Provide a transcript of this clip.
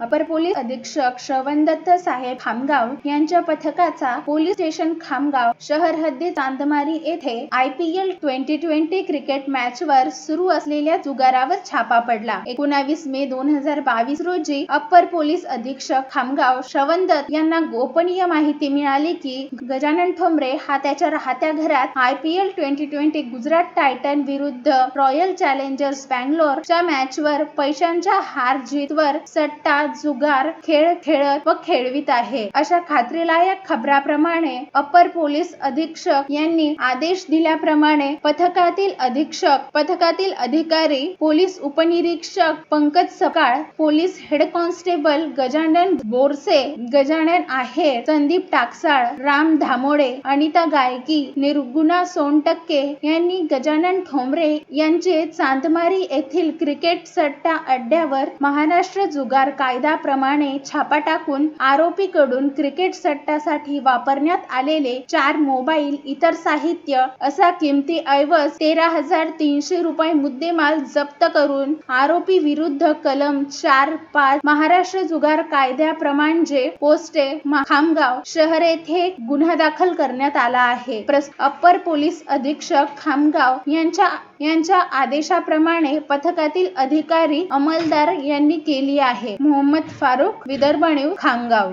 अपर police अधीक्षक श्रवणदत्त साहेब खामगाव यांच्या पथकाचा पोलीस स्टेशन खामगाव शहर हद्दी चांदमारी येथे I P L twenty twenty cricket match वर सुरू असलेल्या जुगारावर छापा पडला. एकोणावीस मे दोन हजार बावीस रोजी अपर पोलीस अधीक्षक खामगाव श्रवणदत्त यांना गोपनीय माहिती मिळाली की गजानन ठोंबरे हा त्याच्या राहत्या घरात I P L twenty twenty Gujarat Titan विरुद्ध रॉयल चॅलेंजर्स बँगलोर च्या मॅच वर पैशांच्या हार जीत वर सट्टा जुगार खेळ खेळत व खेळवित आहे. अशा खात्रीलायक खबराप्रमाणे अपर पोलीस अधीक्षक यांनी आदेश दिल्याप्रमाणे पथकातील अधीक्षक पथकातील अधिकारी पोलीस उपनिरीक्षक Pankaj Sakal police head constable Gajanan Borse Gajanan Aher Sandeep Taksal Ram Dhamode Anita Gayki Nirguna Sontakke यांनी गजानन ठोंबरे यांचे चांदमारी येथील क्रिकेट सट्टा अड्ड्यावर महाराष्ट्र जुगार काय कायद्याप्रमाणे छापा टाकून आरोपीकडून क्रिकेट सट्टासाठी वापरण्यात आलेले चार मोबाईल इतर साहित्य असा किमती ऐवज तेरा हजार तीनशे रुपये मुद्देमाल जप्त करून आरोपी विरुद्ध कलम चार पाच महाराष्ट्र जुगार कायद्याप्रमाणे पोस्टे खामगाव शहर येथे गुन्हा दाखल करण्यात आला आहे. अप्पर पोलीस अधीक्षक खामगाव यांच्या यांच्या आदेशाप्रमाणे पथकातील अधिकारी अंमलदार यांनी केली आहे. मोहम्मद फारुख विदर्भ न्यूज खामगाव.